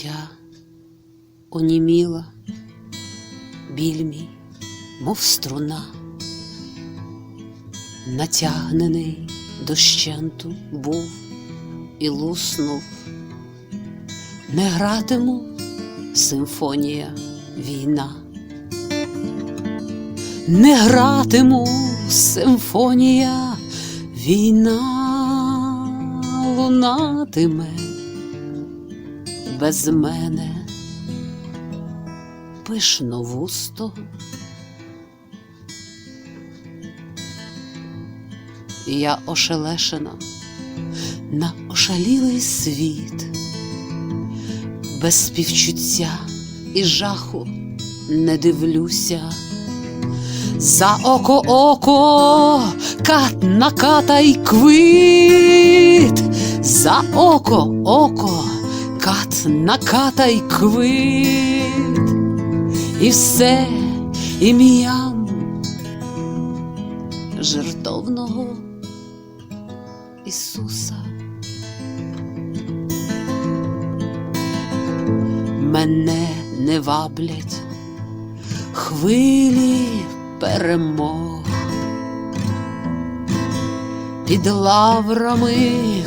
Я оніміла, біль мій, мов струна, натягнений дощенту був і луснув, не гратиму симфонія війна, не гратиму симфонія війна. Лунатиме без мене. Пишно вусто. Я ошелешена. На ошалілий світ, без співчуття і жаху не дивлюся. За око око кат накатай квит, за око око кат накатай квит, і все ім'ям жертовного Ісуса. Мене не ваблять хвилі перемог під лаврами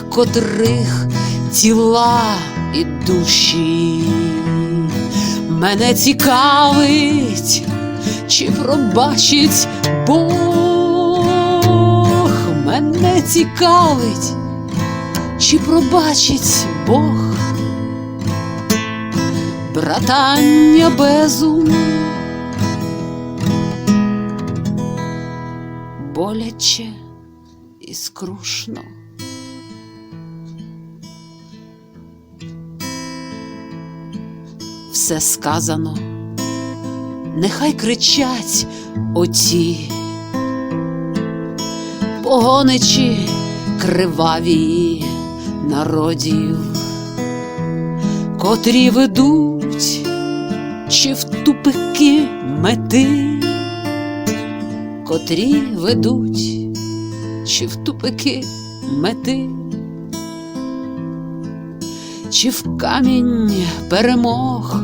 котрих тіла і душі. Мене цікавить, чи пробачить Бог, мене цікавить, чи пробачить Бог, братання безум. боляче і скрушно. Все сказано, нехай кричать оті погоничі криваві народів, котрі ведуть чи в тупики мети котрі ведуть чи в тупики мети, чи в камінь перемог?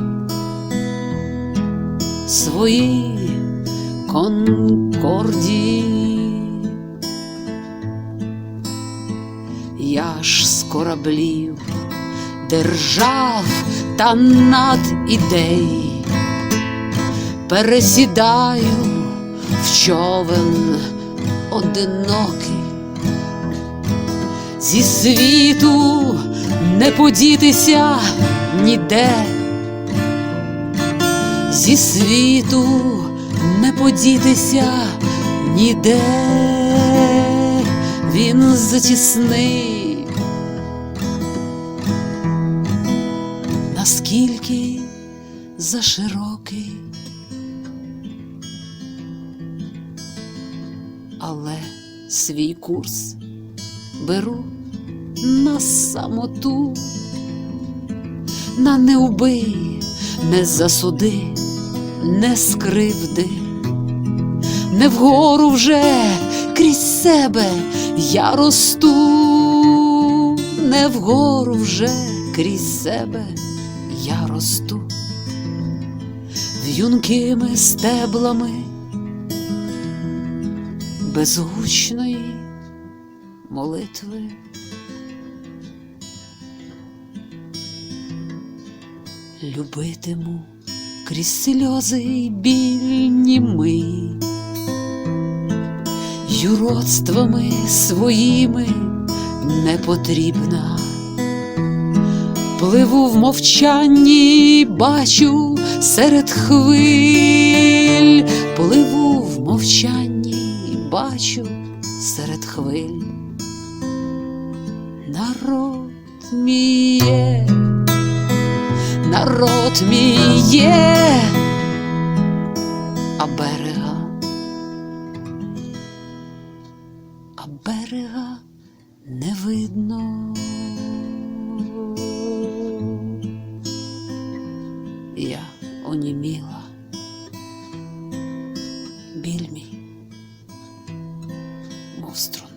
Свої конкордії. Я ж з кораблів держав та над ідей. Пересідаю в човен одинокий, зі світу не подітися ніде, зі світу не подітися ніде, він затісний, наскільки заширокий. але свій курс беру на самоту, на не убий, не засуди, не скривди, не вгору вже крізь себе я росту, не вгору вже крізь себе я росту, в'юнкими стеблами безгучної молитви. Любитиму крізь сльози й біль німи, юродствами своїми не потрібна. Пливу в мовчанні, бачу серед хвиль, пливу в мовчанні, бачу серед хвиль. Народ мій є, народ мій є, а берега, а берега не видно. Я оніміла, біль мій, мов струна.